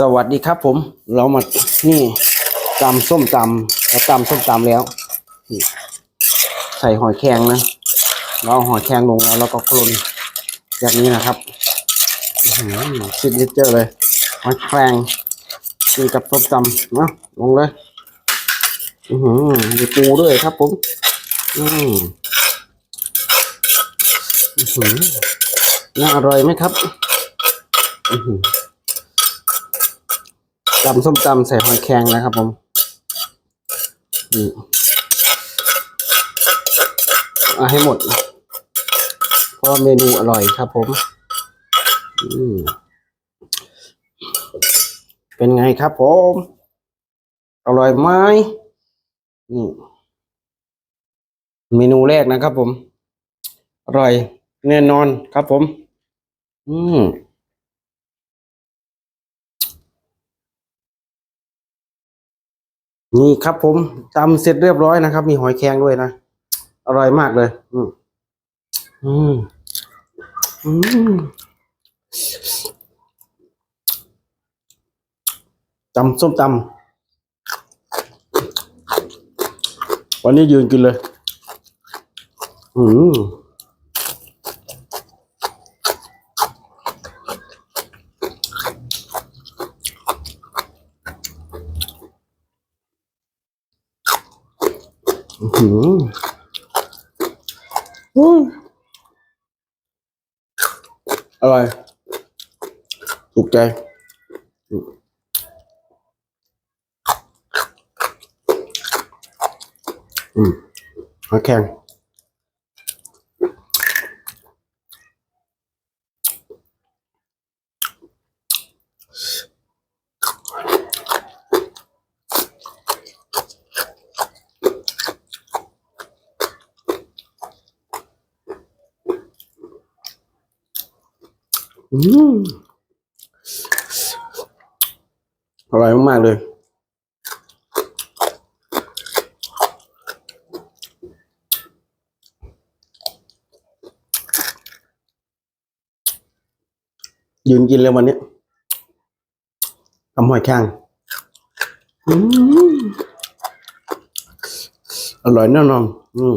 สวัสดีครับผม เรามานี่ตำส้มตำแล้วตำส้มตำแล้วใส่หอยแครงนะ เราเอาหอยแครงลงแล้วเราก็คลุนแบบนี้นะครับซิกเนเจอเลยหอยแครงกินกับส้มตำเนาะลงเลยอือหือมีปูด้วยครับผม อืมอื้อหือน่าอร่อยไหมครับ อือหือ ตำส้มตำใส่หอยแครงนะครับผมนี่เอาให้หมดเพราะเมนูอร่อยครับผมเป็นไงครับผม อร่อยไหมนี่เมนูแรกนะครับผม อร่อยแน่นอนครับผม อืม นี่ครับผมตำเสร็จเรียบร้อยนะครับ มีหอยแครงด้วยนะ อร่อยมากเลย อืมอืมอืมตำส้มตำวันนี้ยืนกินเลย อืม อืมอืมอร่อยถูกใจอืมอืมหอยแข็ง อร่อยมากๆเลย ยืนกินเลยวันนี้ทำหอยแครงออร่อยแน่นอน อืม